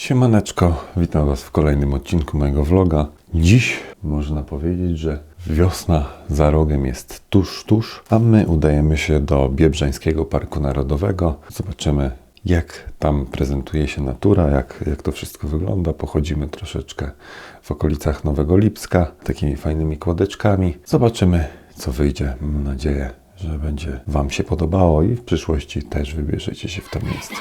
Siemaneczko, witam Was w kolejnym odcinku mojego vloga. Dziś można powiedzieć, że wiosna za rogiem jest tuż, tuż, a my udajemy się do Biebrzańskiego Parku Narodowego. Zobaczymy, jak tam prezentuje się natura, jak, jak to wszystko wygląda. Pochodzimy troszeczkę w okolicach Nowego Lipska, takimi fajnymi kładeczkami. Zobaczymy, co wyjdzie. Mam nadzieję, że będzie Wam się podobało i w przyszłości też wybierzecie się w to miejsce.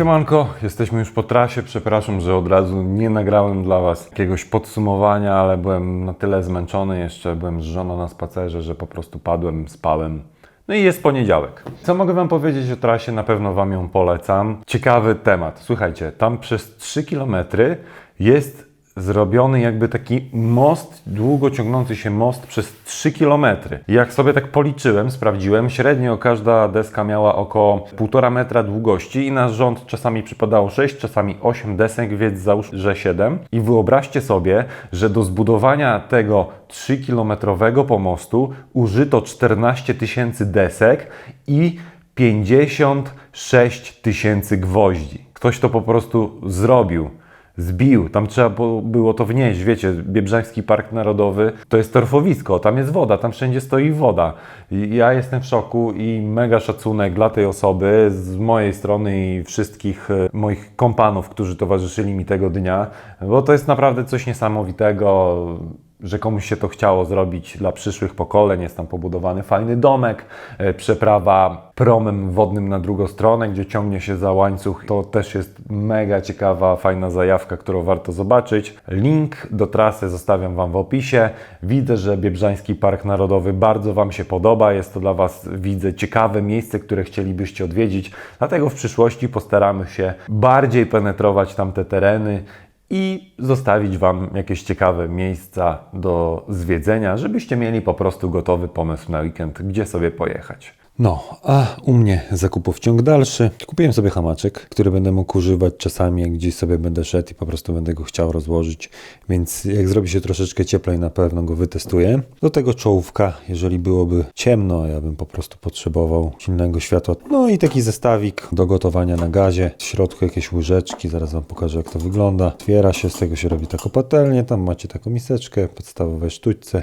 Siemanko, jesteśmy już po trasie. Przepraszam, że od razu nie nagrałem dla Was jakiegoś podsumowania, ale byłem na tyle zmęczony, jeszcze byłem z żoną na spacerze, że po prostu padłem, spałem. No i jest poniedziałek. Co mogę Wam powiedzieć o trasie? Na pewno Wam ją polecam. Ciekawy temat. Słuchajcie, tam przez 3 km jest zrobiony jakby taki most, długo ciągnący się most przez 3 km. Jak sobie tak policzyłem, sprawdziłem, średnio każda deska miała około 1,5 metra długości i na rząd czasami przypadało 6, czasami 8 desek, więc załóż, że 7. I wyobraźcie sobie, że do zbudowania tego 3-kilometrowego pomostu użyto 14 tysięcy desek i 56 tysięcy gwoździ. Ktoś to po prostu zrobił zbił. Tam trzeba było to wnieść. Wiecie, Biebrzański Park Narodowy to jest torfowisko, tam jest woda, tam wszędzie stoi woda. Ja jestem w szoku i mega szacunek dla tej osoby z mojej strony i wszystkich e, moich kompanów, którzy towarzyszyli mi tego dnia, bo to jest naprawdę coś niesamowitego że komuś się to chciało zrobić dla przyszłych pokoleń. Jest tam pobudowany fajny domek, e, przeprawa promem wodnym na drugą stronę, gdzie ciągnie się za łańcuch. To też jest mega ciekawa, fajna zajawka, którą warto zobaczyć. Link do trasy zostawiam Wam w opisie. Widzę, że Biebrzański Park Narodowy bardzo Wam się podoba. Jest to dla Was, widzę, ciekawe miejsce, które chcielibyście odwiedzić. Dlatego w przyszłości postaramy się bardziej penetrować tamte tereny i zostawić Wam jakieś ciekawe miejsca do zwiedzenia, żebyście mieli po prostu gotowy pomysł na weekend, gdzie sobie pojechać. No, a u mnie zakupów ciąg dalszy. Kupiłem sobie hamaczek, który będę mógł używać czasami, jak gdzieś sobie będę szedł i po prostu będę go chciał rozłożyć. Więc jak zrobi się troszeczkę cieplej, na pewno go wytestuję. Do tego czołówka, jeżeli byłoby ciemno, ja bym po prostu potrzebował silnego światła. No i taki zestawik do gotowania na gazie. W środku jakieś łyżeczki, zaraz Wam pokażę jak to wygląda. Otwiera się, z tego się robi taką patelnię, tam macie taką miseczkę, podstawowe sztućce.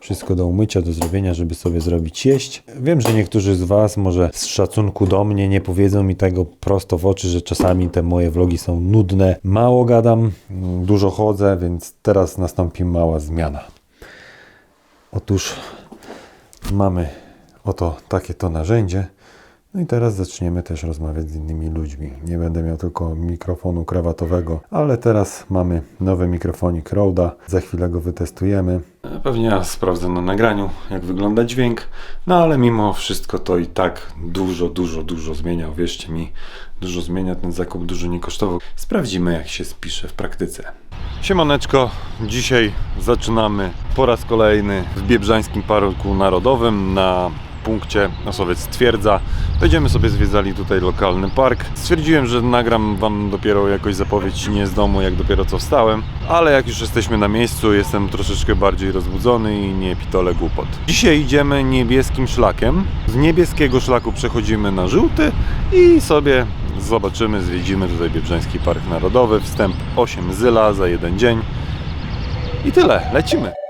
Wszystko do umycia, do zrobienia, żeby sobie zrobić jeść. Wiem, że niektórzy z Was może z szacunku do mnie nie powiedzą mi tego prosto w oczy, że czasami te moje vlogi są nudne. Mało gadam, dużo chodzę, więc teraz nastąpi mała zmiana. Otóż mamy oto takie to narzędzie. No i teraz zaczniemy też rozmawiać z innymi ludźmi. Nie będę miał tylko mikrofonu krawatowego, ale teraz mamy nowy mikrofonik Roda. Za chwilę go wytestujemy. Pewnie ja sprawdzę na nagraniu, jak wygląda dźwięk, no ale mimo wszystko to i tak dużo, dużo, dużo zmienia. Wierzcie mi, dużo zmienia ten zakup, dużo nie kosztował. Sprawdzimy, jak się spisze w praktyce. Siemaneczko, dzisiaj zaczynamy po raz kolejny w Biebrzańskim Parku Narodowym na punkcie Osowiec Twierdza. Będziemy sobie zwiedzali tutaj lokalny park. Stwierdziłem, że nagram Wam dopiero jakoś zapowiedź nie z domu, jak dopiero co wstałem, ale jak już jesteśmy na miejscu, jestem troszeczkę bardziej rozbudzony i nie pitole głupot. Dzisiaj idziemy niebieskim szlakiem. Z niebieskiego szlaku przechodzimy na żółty i sobie zobaczymy, zwiedzimy tutaj Biebrzański Park Narodowy. Wstęp 8 zyla za jeden dzień. I tyle, lecimy.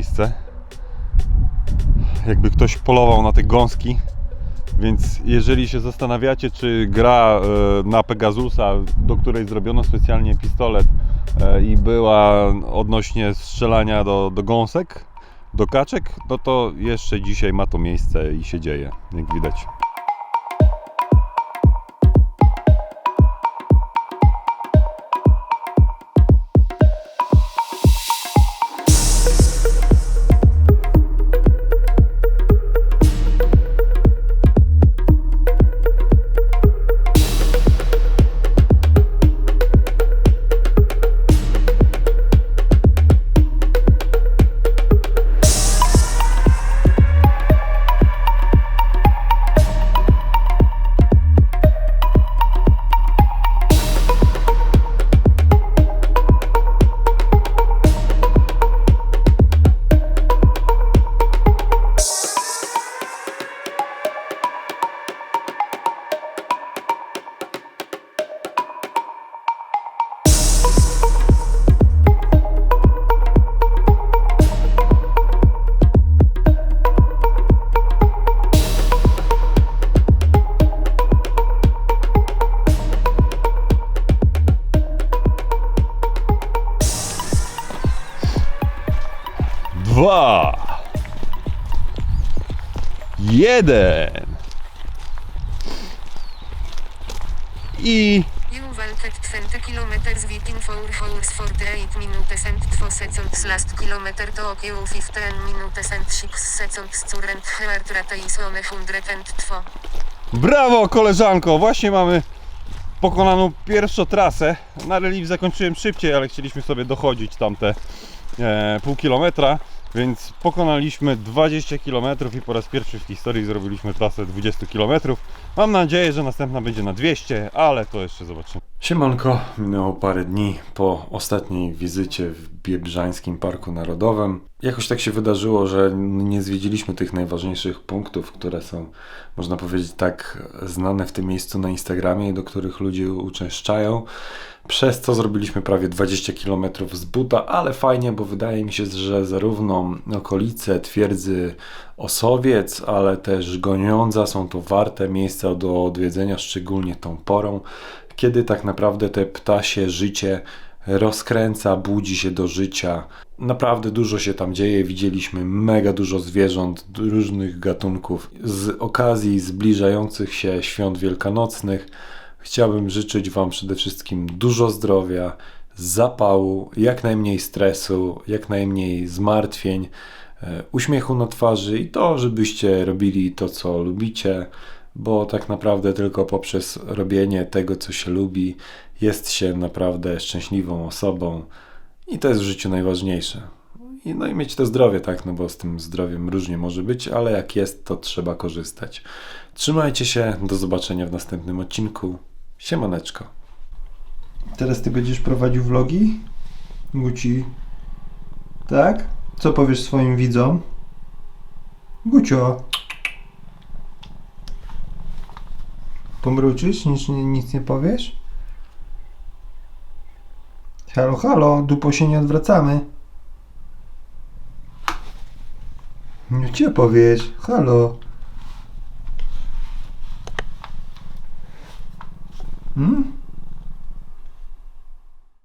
Miejsce. Jakby ktoś polował na te gąski. Więc jeżeli się zastanawiacie, czy gra e, na Pegasusa, do której zrobiono specjalnie pistolet e, i była odnośnie strzelania do, do gąsek, do kaczek, no to jeszcze dzisiaj ma to miejsce i się dzieje, jak widać. Jeden. I You walked 20 kilometers within 4 hours 48 minutes and 2 seconds last kilometer to okiu 15 minutes and 6 seconds current heart rate is 102. Brawo, koleżanko! Właśnie mamy pokonaną pierwszą trasę. Na relief zakończyłem szybciej, ale chcieliśmy sobie dochodzić tamte e, pół kilometra, więc pokonaliśmy 20 km i po raz pierwszy w historii zrobiliśmy trasę 20 km. Mam nadzieję, że następna będzie na 200, ale to jeszcze zobaczymy. Siemanko, minęło parę dni po ostatniej wizycie w Biebrzańskim Parku Narodowym. Jakoś tak się wydarzyło, że nie zwiedziliśmy tych najważniejszych punktów, które są, można powiedzieć, tak znane w tym miejscu na Instagramie i do których ludzie uczęszczają. Przez co zrobiliśmy prawie 20 km z buta, ale fajnie, bo wydaje mi się, że zarówno okolice twierdzy Osowiec, ale też Goniądza są to warte miejsca do odwiedzenia, szczególnie tą porą, kiedy tak naprawdę te ptasie życie rozkręca, budzi się do życia. Naprawdę dużo się tam dzieje. Widzieliśmy mega dużo zwierząt różnych gatunków. Z okazji zbliżających się świąt wielkanocnych chciałbym życzyć Wam przede wszystkim dużo zdrowia, zapału, jak najmniej stresu, jak najmniej zmartwień, e, uśmiechu na twarzy i to, żebyście robili to, co lubicie, bo tak naprawdę tylko poprzez robienie tego, co się lubi, jest się naprawdę szczęśliwą osobą i to jest w życiu najważniejsze. I, no i mieć to zdrowie, tak, no bo z tym zdrowiem różnie może być, ale jak jest, to trzeba korzystać. Trzymajcie się, do zobaczenia w następnym odcinku. Siemaneczko. Teraz ty będziesz prowadził vlogi? Guci. Tak? Co powiesz swoim widzom? Gucio. Pomruczysz? Nic, nic nie powiesz? Halo, halo, dupo się nie odwracamy. Nie cię powiesz, halo.